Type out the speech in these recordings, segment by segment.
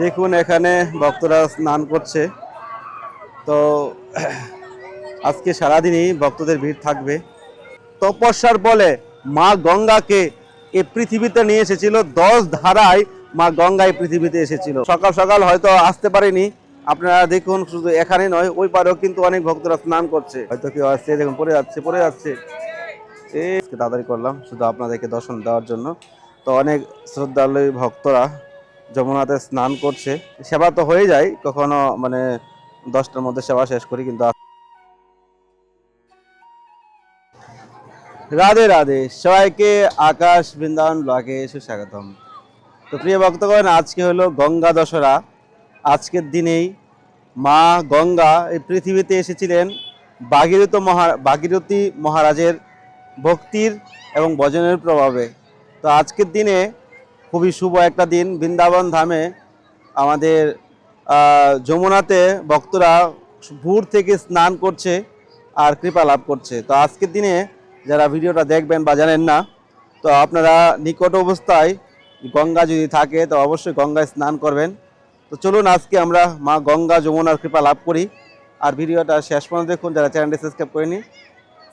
দেখুন, এখানে ভক্তরা স্নান করছে। তো আজকে সারাদিনই ভক্তদের ভিড় থাকবে। তপস্যার বলে মা গঙ্গাকে এ পৃথিবীতে নিয়ে এসেছিল, দশ ধারায় মা গঙ্গা এই পৃথিবীতে এসেছিল। সকাল সকাল হয়তো আসতে পারেনি, আপনারা দেখুন, শুধু এখানে নয়, ওই পারেও কিন্তু অনেক ভক্তরা স্নান করছে। হয়তো কেউ আসছে, দেখুন, পড়ে যাচ্ছে পড়ে যাচ্ছে। এই তাড়াতাড়ি করলাম, শুধু আপনাদেরকে দর্শন দেওয়ার জন্য। তো অনেক শ্রদ্ধালু ভক্তরা যমুনাতে স্নান করছে। সেবা তো হয়ে যায়, কখনো মানে দশটার মধ্যে সেবা শেষ করি, কিন্তু রাধে রাধে, সবাইকে আকাশ বৃন্দাবন ব্লগে সুস্বাগতম। তো প্রিয় ভক্তগণ, আজকে হলো গঙ্গা দশরা আজকের দিনেই মা গঙ্গা এই পৃথিবীতে এসেছিলেন ভাগীরথ মহা ভাগীরথী মহারাজের ভক্তির এবং ভজনের প্রভাবে। তো আজকের দিনে খুবই শুভ একটা দিন। বৃন্দাবন ধামে আমাদের যমুনাতে ভক্তরা ভোর থেকে স্নান করছে আর কৃপা লাভ করছে। তো আজকের দিনে যারা ভিডিওটা দেখবেন বা জানেন না, তো আপনারা নিকট অবস্থায় গঙ্গা যদি থাকে, তো অবশ্যই গঙ্গায় স্নান করবেন। তো চলুন আজকে আমরা মা গঙ্গা, যমুনার কৃপা লাভ করি। আর ভিডিওটা শেষ পর্যন্ত দেখুন, যারা চ্যানেলটি সাবস্ক্রাইব করেনি,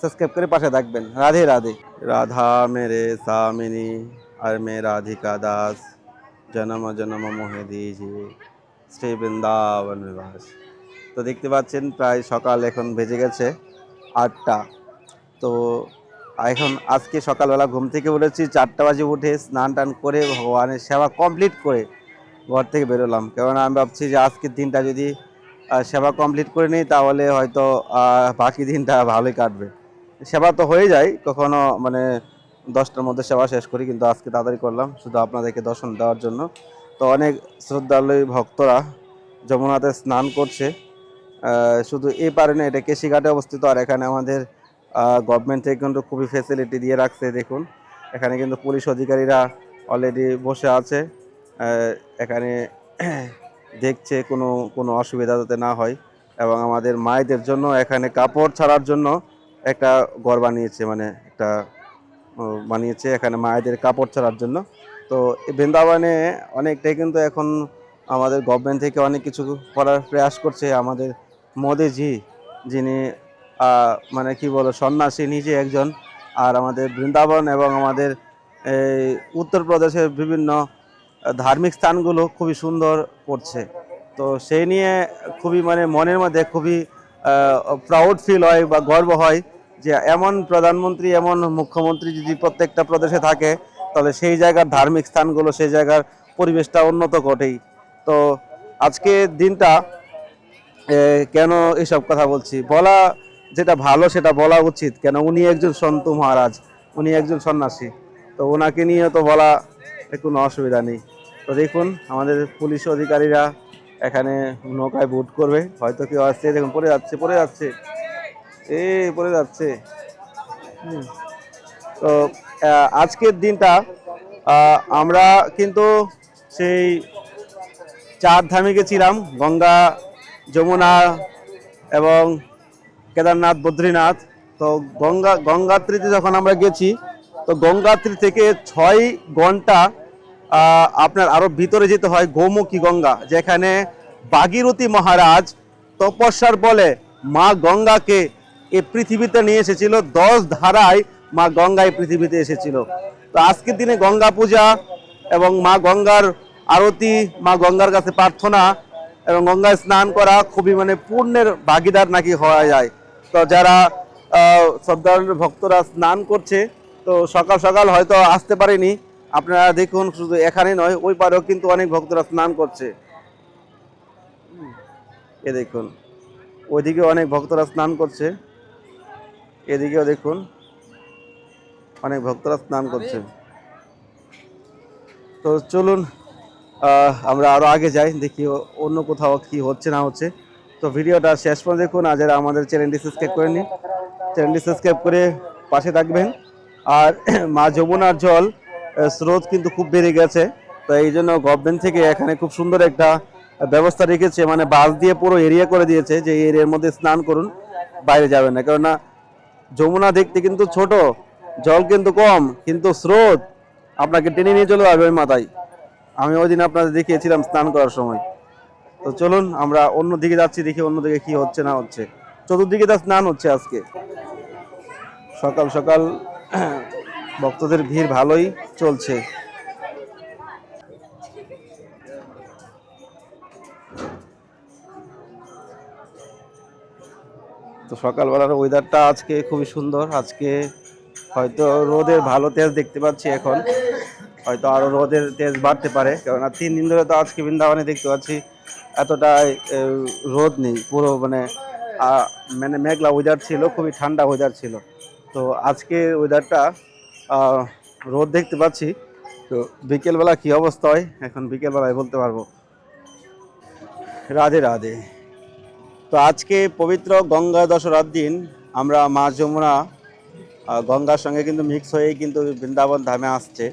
সাবস্ক্রাইব করে পাশে থাকবেন। রাধে রাধে। রাধা মেরে সামিনী আর মে রাধিকা দাস, জনম জনম মোহে দিজিয়ে শ্রী বৃন্দাবন নিবাস তো দেখতে পাচ্ছেন, প্রায় সকাল এখন বেজে গেছে আটটা। তো এখন আজকে সকালবেলা ঘুম থেকে উঠেছি, চারটা বাজে উঠে স্নান টান করে ভগবানের সেবা কমপ্লিট করে ঘর থেকে বেরোলাম। কেননা আমি ভাবছি যে আজকের দিনটা যদি সেবা কমপ্লিট করে নিই, তাহলে হয়তো বাকি দিনটা ভালোই কাটবে। সেবা তো হয়ে যায়, কখনো মানে দশটার মধ্যে সেবা শেষ করি, কিন্তু আজকে তাড়াতাড়ি করলাম, শুধু আপনাদেরকে দর্শন দেওয়ার জন্য। তো অনেক শ্রদ্ধালু ভক্তরা যমুনাতে স্নান করছে। শুধু এই পারে না, এটা কেশিঘাটে অবস্থিত, আর এখানে আমাদের গভর্নমেন্ট থেকে কিন্তু খুবই ফেসিলিটি দিয়ে রাখছে, দেখুন। এখানে কিন্তু পুলিশ অধিকারীরা অলরেডি বসে আছে। এখানে দেখছে কোনো কোনো অসুবিধা যাতে না হয়। এবং আমাদের মায়েদের জন্য এখানে কাপড় ছাড়ার জন্য একটা ঘর বানিয়েছে মানে একটা বানিয়েছে এখানে মায়েদের কাপড় ছাড়ার জন্য। তো বৃন্দাবনে অনেকটাই কিন্তু এখন আমাদের গভর্নমেন্ট থেকে অনেক কিছু করার প্রয়াস করছে আমাদের মোদিজি, যিনি মানে কি বলো সন্ন্যাসী নিজে একজন। আর আমাদের বৃন্দাবন এবং আমাদের এই উত্তরপ্রদেশের বিভিন্ন ধার্মিক স্থানগুলো খুবই সুন্দর করছে। তো সেই নিয়ে খুবই মানে মনের মধ্যে খুবই প্রাউড ফিল হয় বা গর্ব হয় যে এমন প্রধানমন্ত্রী, এমন মুখ্যমন্ত্রী যদি প্রত্যেকটা প্রদেশে থাকে, তাহলে সেই জায়গার ধার্মিক স্থানগুলো, সেই জায়গার পরিবেশটা উন্নত ঘটেই তো আজকে দিনটা কেন এসব কথা বলছি? বলা যেটা ভালো, সেটা বলা উচিত। কেন উনি একজন সন্ত মহারাজ, উনি একজন সন্ন্যাসী। তো ওনাকে নিয়ে তো বলা কোনো অসুবিধা নেই। তো দেখুন, আমাদের পুলিশ অধিকারীরা এখানে নৌকায় ভোট করবে। হয়তো কেউ আসছে, দেখুন, পড়ে যাচ্ছে পড়ে যাচ্ছে। এ পড়ে যাচ্ছে। তো আজকের দিনটা আমরা কিন্তু সেই চার ধামে গেছিলাম গঙ্গা, যমুনা এবং কেদারনাথ, বদ্রীনাথ। তো গঙ্গা, গঙ্গাত্রীতে যখন আমরা গেছি, তো গঙ্গাত্রী থেকে ছয় ঘণ্টা আপনার আরও ভিতরে যেতে হয় গৌমুখী গঙ্গা, যেখানে ভাগীরথী মহারাজ তপস্যার বলে মা গঙ্গাকে এই পৃথিবীতে নিয়ে এসেছিল দশ ধারায় মা গঙ্গা এই পৃথিবীতে এসেছিল। তো আজকের দিনে গঙ্গা পূজা এবং মা গঙ্গার আরতি মা গঙ্গার কাছে প্রার্থনা এবং গঙ্গায় স্নান করা খুবই মানে পুণ্যের ভাগিদার নাকি হওয়া যায়। তো যারা আহ, শ্রদ্ধালু ভক্তরা স্নান করছে তো সকাল সকাল হয়তো আসতে পারেনি। আপনারা দেখুন শুধু এখানে নয় ওই পারেও কিন্তু অনেক ভক্তরা স্নান করছে। এ দেখুন ওইদিকে অনেক ভক্তরা স্নান করছে। এদিকেও দেখুন অনেক ভক্তরা স্নান করছে। তো চলুন আমরা আরও আগে যাই দেখি অন্য কোথাও কি হচ্ছে না হচ্ছে। তো ভিডিওটা শেষ পর্যন্ত দেখুন আর যারা আমাদের চ্যানেলটি সাবস্ক্রাইব করে নিন চ্যানেলটি সাবস্ক্রাইব করে পাশে থাকবেন। আর মা যমুনার জল স্রোত কিন্তু খুব বেড়ে গেছে তো এই জন্য গভর্নমেন্ট থেকে এখানে খুব সুন্দর একটা ব্যবস্থা রেখেছে মানে বাস দিয়ে পুরো এরিয়া করে দিয়েছে যে এরিয়ার মধ্যে স্নান করুন বাইরে যাবেন না। কেননা যমুনা দেখতে কিন্তু ছোট, জল কিন্তু কম, কিন্তু স্রোত। আপনাকে টেনে নিয়ে চলে যাবে ওই মাথায়। আমি ওই দিন আপনাদের দেখিয়েছিলাম স্নান করার সময়। তো চলুন, আমরা অন্য দিকে যাচ্ছি, দেখি অন্যদিকে কি হচ্ছে, না হচ্ছে। চতুর্দিকে তার স্নান হচ্ছে আজকে। সকাল সকাল, ভক্তদের ভিড় ভালোই চলছে। তো সকালবেলার ওয়েদারটা আজকে খুবই সুন্দর। আজকে হয়তো রোদের ভালো তেজ দেখতে পাচ্ছি এখন। হয়তো আরও রোদের তেজ বাড়তে পারে। কেননা তিন দিন ধরে তো আজকে বৃন্দাবনে দেখতে পাচ্ছি এতটা রোদ নেই। পুরো মানে মানে মেঘলা ওয়েদার ছিল, খুবই ঠান্ডা ওয়েদার ছিল। তো আজকে ওয়েদারটা রোদ দেখতে পাচ্ছি। তো বিকেলবেলা কী অবস্থা হয়? এখন বিকেলবেলায় বলতে পারব। রাধে রাধে। তো আজকে পবিত্র গঙ্গা দশরার দিন, আমরা মা যমুনা গঙ্গার সঙ্গে কিন্তু মিক্স হয়েই কিন্তু বৃন্দাবন ধামে আসছে।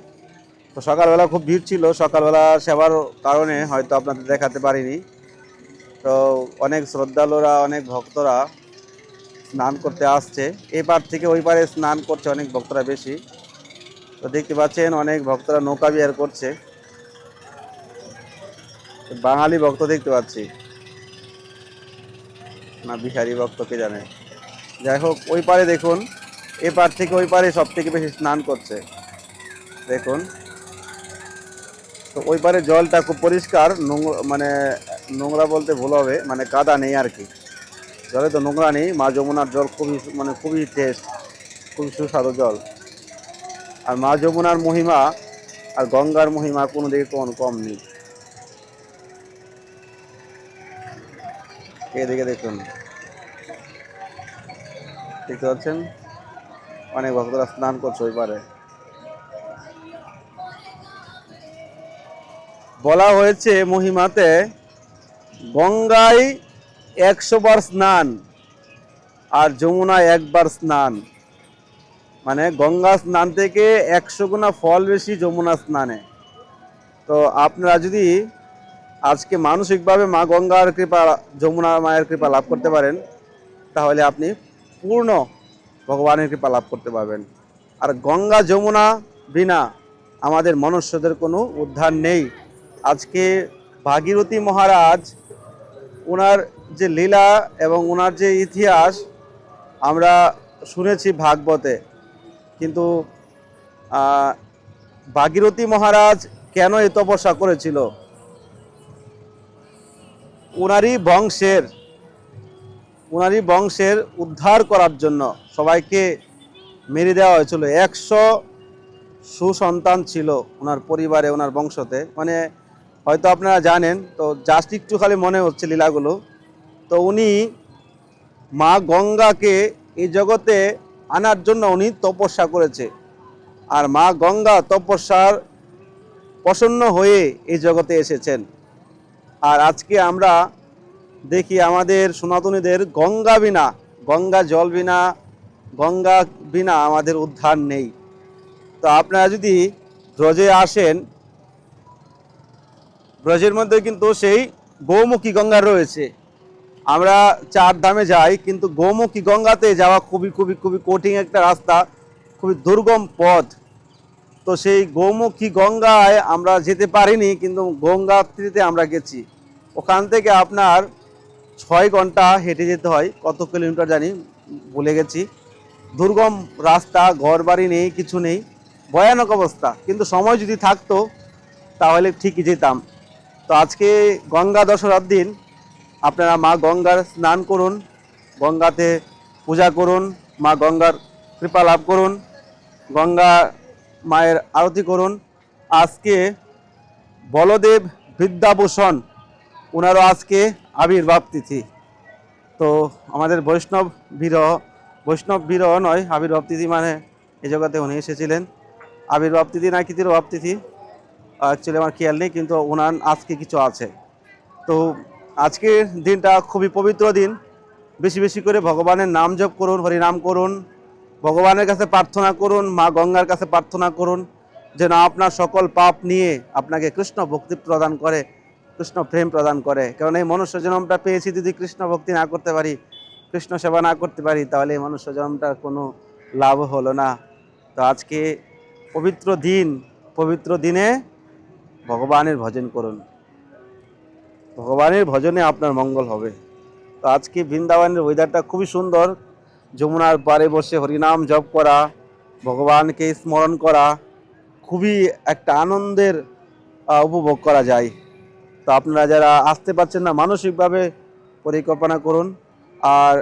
তো সকালবেলা খুব ভিড় ছিল, সকালবেলা সেবার কারণে হয়তো আপনাদের দেখাতে পারিনি। তো অনেক শ্রদ্ধালুরা, অনেক ভক্তরা স্নান করতে আসছে। এই পার থেকে ওই পারে স্নান করছে অনেক ভক্তরা বেশি। তো দেখতে পাচ্ছেন অনেক ভক্তরা নৌকা বিহার করছে। বাঙালি ভক্ত দেখতে পাচ্ছি। না বিহারি ভক্ত কে জানে। যাই হোক, ওই পারে দেখুন, এ পার থেকে ওই পারে সব থেকে বেশি স্নান করছে। দেখুন। তো ওই পারে জলটা খুব পরিষ্কার নোংরা মানে নোংরা বলতে ভুল হবে মানে কাদা নেই আর কি। জলে তো নোংরা নেই, মা যমুনার জল খুবই মানে খুবই টেস্ট খুবই সুস্বাদু জল। আর মা যমুনার মহিমা আর গঙ্গার মহিমা কোনো দিকে কোনো কম নেই। এদিকে দেখুন। দেখতে পাচ্ছেন? অনেক ভক্তরা স্নান করছে ওই পারে। বলা হয়েছে মহিমাতে গঙ্গায় একশো বার স্নান আর যমুনায় একবার স্নান। মানে গঙ্গা স্নান থেকে একশো গুণা ফল বেশি যমুনা স্নানে। তো আপনারা যদি আজকে মানসিকভাবে মা গঙ্গার কৃপা, যমুনা মায়ের কৃপা লাভ করতে পারেন, তাহলে আপনি পূর্ণ ভগবানের কৃপা লাভ করতে পারবেন। আর গঙ্গা, যমুনা বিনা আমাদের মনুষ্যদের কোনো উদ্ধার নেই। আজকে ভাগীরথী মহারাজ ওনার যে লীলা এবং ওনার যে ইতিহাস, আমরা শুনেছি ভাগবতে। কিন্তু ভাগীরথী মহারাজ কেন এই তপস্যা করেছিল? ওনারই বংশের ওনারই বংশের উদ্ধার করার জন্য সবাইকে মেরে দেওয়া হয়েছিল। একশো সুসন্তান ছিল ওনার পরিবারে ওনার বংশতে। মানে হয়তো আপনারা জানেন, তো জাস্ট একটু খালি মনে হচ্ছে লীলাগুলো। তো উনি মা গঙ্গাকে এই জগতে আনার জন্য উনি তপস্যা করেছে। আর মা গঙ্গা তপস্যার প্রসন্ন হয়ে এই জগতে এসেছেন। আর আজকে আমরা দেখি আমাদের সনাতনীদের গঙ্গা বিনা, গঙ্গা জল বিনা, গঙ্গা বিনা আমাদের উদ্ধার নেই। তো আপনারা যদি ব্রজে আসেন, ব্রজের মধ্যে কিন্তু সেই গৌমুখী গঙ্গা রয়েছে। আমরা চার ধামে যাই, কিন্তু গৌমুখী গঙ্গাতে যাওয়া খুবই খুবই খুবই কঠিন একটা রাস্তা, খুবই দুর্গম পথ। তো সেই গৌমুখী গঙ্গায় আমরা যেতে পারিনি, কিন্তু গঙ্গাত্রীতে আমরা গেছি। ওখান থেকে আপনার ছয় ঘণ্টা হেঁটে যেতে হয়, কত কিলোমিটার জানি ভুলে গেছি। দুর্গম রাস্তা ঘর বাড়ি নেই, কিছু নেই, ভয়ানক অবস্থা। কিন্তু সময় যদি থাকতো, তাহলে ঠিকই যেতাম। তো আজকে গঙ্গা দশরার দিন, আপনারা মা গঙ্গার স্নান করুন, গঙ্গাতে পূজা করুন, মা গঙ্গার কৃপা লাভ করুন, গঙ্গা মায়ের আরতি করুন। আজকে বলদেব বিদ্যাভূষণ ওনারও আজকে আবির্ভাব তিথি। তো আমাদের বৈষ্ণব বিরহ বৈষ্ণব বিরহ নয়, আবির্ভাব তিথি মানে এই জগতে উনি এসেছিলেন। আবির্ভাব তিথি না কৃতির অভাব তিথি, অ্যাকচুয়ালি আমার খেয়াল নেই, কিন্তু ওনার আজকে কিছু আছে। তো আজকের দিনটা খুবই পবিত্র দিন। বেশি বেশি করে ভগবানের নাম জপ করুন, হরিনাম করুন ভগবানের কাছে প্রার্থনা করুন, মা গঙ্গার কাছে প্রার্থনা করুন, যেন আপনার সকল পাপ নিয়ে আপনাকে কৃষ্ণ ভক্তি প্রদান করে, কৃষ্ণ প্রেম প্রদান করে। কারণ এই মনুষ্য জন্মটা পেয়েছি যদি কৃষ্ণ ভক্তি না করতে পারি, কৃষ্ণ সেবা না করতে পারি, তাহলে এই মনুষ্য জন্মটার কোনো লাভ হলো না। তো আজকে পবিত্র দিন, পবিত্র দিনে ভগবানের ভজন করুন। ভগবানের ভজনে আপনার মঙ্গল হবে। তো আজকে বৃন্দাবনের ওয়েদারটা খুবই সুন্দর। যমুনার পাড়ে বসে হরিনাম জপ করা, ভগবানকে স্মরণ করা, খুবই একটা আনন্দের উপভোগ করা যায়। তো আপনারা যারা আসতে পারছেন না, মানসিকভাবে পরিকল্পনা করুন। আর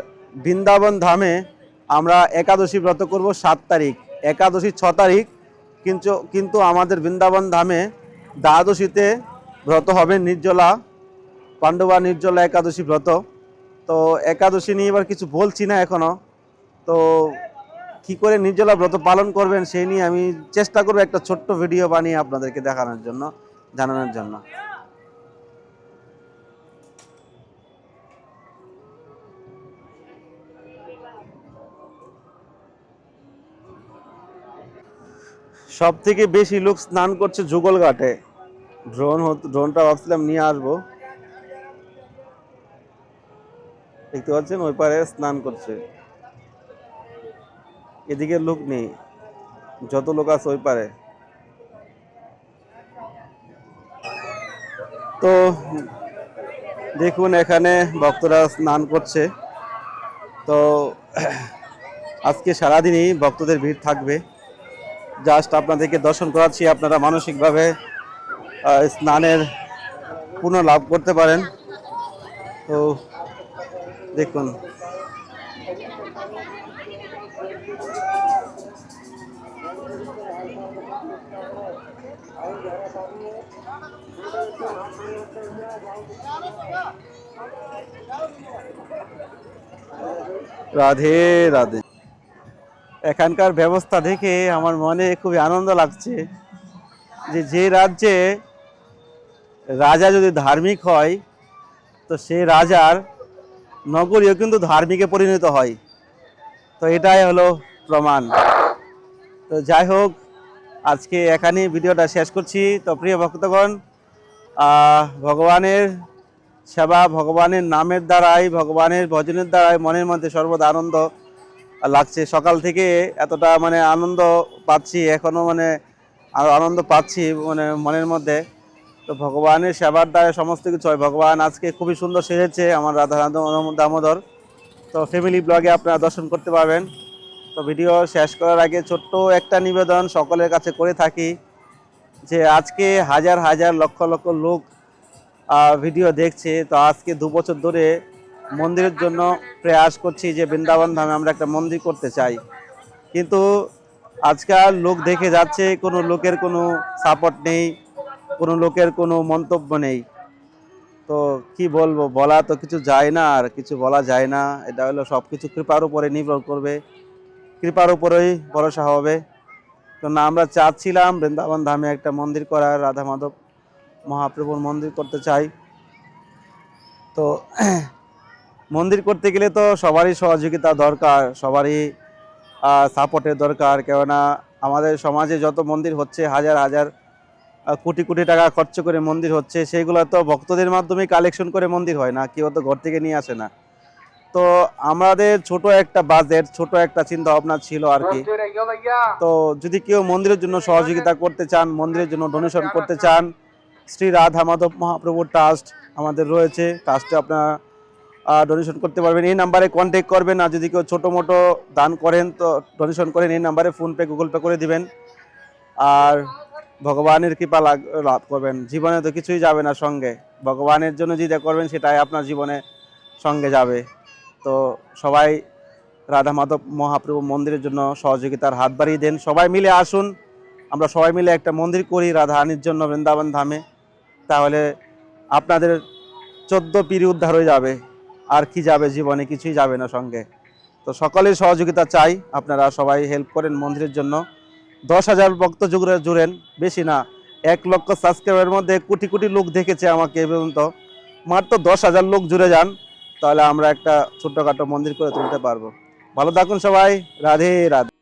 বৃন্দাবন ধামে আমরা একাদশী ব্রত করব সাত তারিখ। একাদশী ছ তারিখ, কিন্তু কিন্তু আমাদের বৃন্দাবন ধামে দ্বাদশীতে ব্রত হবে নির্জলা, পাণ্ডবা নির্জলা একাদশী ব্রত। তো একাদশী নিয়ে এবার কিছু বলছি না এখনও। তো কি করে নির্জলা ব্রত পালন করবেন সেই নিয়ে আমি চেষ্টা করব একটা ছোট্ট ভিডিও বানিয়ে আপনাদেরকে দেখানোর জন্য, জানানোর জন্য। সব থেকে বেশি লোক স্নান করছে যুগল ঘাটে। ড্রোন ড্রোনটা ভাবছিলাম নিয়ে আসব। দেখতে পাচ্ছেন, ওই পারে স্নান করছে। এদিকে লোক নেই। যত লোক আছে ওই পারে। তো দেখুন, এখানে ভক্তরা স্নান করছে। তো আজকে সারাদিনই ভক্তদের ভিড় থাকবে। জাস্ট আপনাদেরকে দর্শন করাচ্ছি, আপনারা মানসিকভাবে স্নানের পুনঃ লাভ করতে পারেন। তো দেখুন। রাধে রাধে। এখানকার ব্যবস্থা দেখে আমার মনে খুবই আনন্দ লাগছে যে যে রাজ্যে রাজা যদি ধার্মিক হয়, তো সে রাজার নগরীও কিন্তু ধার্মিকে পরিণত হয়। তো এটাই হলো প্রমাণ। তো যাই হোক, আজকে এখানেই ভিডিওটা শেষ করছি। তো প্রিয় ভক্তগণ ভগবানের সেবা, ভগবানের নামের দ্বারাই, ভগবানের ভজনের দ্বারাই মনের মধ্যে সর্বদা আনন্দ লাগছে। সকাল থেকে এতটা মানে আনন্দ পাচ্ছি, এখনও মানে আরও আনন্দ পাচ্ছি মানে মনের মধ্যে। তো ভগবানের সেবার দ্বারা সমস্ত কিছু হয়। ভগবান আজকে খুবই সুন্দর সেজেছে আমার রাধা দামোদর। তো ফ্যামিলি ব্লগে আপনারা দর্শন করতে পারবেন। তো ভিডিও শেষ করার আগে ছোট্ট একটা নিবেদন সকলের কাছে করে থাকি যে আজকে হাজার হাজার লক্ষ লক্ষ লোক ভিডিও দেখছে। তো আজকে দু বছর ধরে মন্দিরের জন্য প্রয়াস করছি যে বৃন্দাবন ধামে আমরা একটা মন্দির করতে চাই। কিন্তু আজকাল লোক দেখে যাচ্ছে, কোনো লোকের কোনো সাপোর্ট নেই, কোনো লোকের কোনো মন্তব্য নেই। তো কি বলব, বলা তো কিছু যায় না আর কিছু বলা যায় না। এটা হলো সব কিছু কৃপার উপরে নির্ভর করবে, কৃপার উপরেই ভরসা হবে। তো না, আমরা চাচ্ছিলাম বৃন্দাবন ধামে একটা মন্দির করার, রাধা মাধব মহাপ্রভুর মন্দির করতে চাই। তো মন্দির করতে গেলে তো সবারই সহযোগিতা দরকার, সবারই সাপোর্টের দরকার। কেননা আমাদের সমাজে যত মন্দির হচ্ছে, হাজার হাজার কোটি কোটি টাকা খরচ করে মন্দির হচ্ছে, সেইগুলো তো ভক্তদের মাধ্যমে কালেকশন করে মন্দির হয় না, কেউ তো ঘর থেকে নিয়ে আসে না। তো আমাদের ছোট একটা বাজেট ছোট একটা চিন্তা ভাবনা ছিল আর কি। তো যদি কেউ মন্দিরের জন্য সহযোগিতা করতে চান, মন্দিরের জন্য ডোনেশন করতে চান, শ্রী রাধা মাধব মহাপ্রভু ট্রাস্ট আমাদের রয়েছে ট্রাস্টে আপনারা ডোনেশন করতে পারবেন। এই নাম্বারে কন্ট্যাক্ট করবেন, আর যদি কেউ ছোটো মোটো দান করেন, তো ডোনেশন করেন, এই নাম্বারে ফোনপে গুগল পে করে দিবেন। আর ভগবানের কৃপা লাভ করবেন। জীবনে তো কিছুই যাবে না সঙ্গে। ভগবানের জন্য যেটা করবেন, সেটাই আপনার জীবনে সঙ্গে যাবে। তো সবাই রাধা মাধব মহাপ্রভু মন্দিরের জন্য সহযোগিতার হাত বাড়িয়ে দেন। সবাই মিলে আসুন। আমরা সবাই মিলে একটা মন্দির করি রাধা রাধারানীর জন্য বৃন্দাবন ধামে। তাহলে আপনাদের চোদ্দ পিড়ি উদ্ধার হয়ে যাবে। আর কি যাবে জীবনে? কিছুই যাবে না সঙ্গে। তো সকলের সহযোগিতা চাই। আপনারা সবাই হেল্প করেন মন্দিরের জন্য। দশ হাজার ভক্ত জুড়ে জুড়েন, বেশি না। এক লক্ষ সাবস্ক্রাইবারের মধ্যে কোটি কোটি লোক দেখেছে আমাকে এ পর্যন্ত। মাত্র দশ হাজার লোক জুড়ে যান, তাহলে আমরা একটা ছোট্টখাটো মন্দির করে তুলতে পারব। ভালো থাকুন সবাই, রাধে রাধে।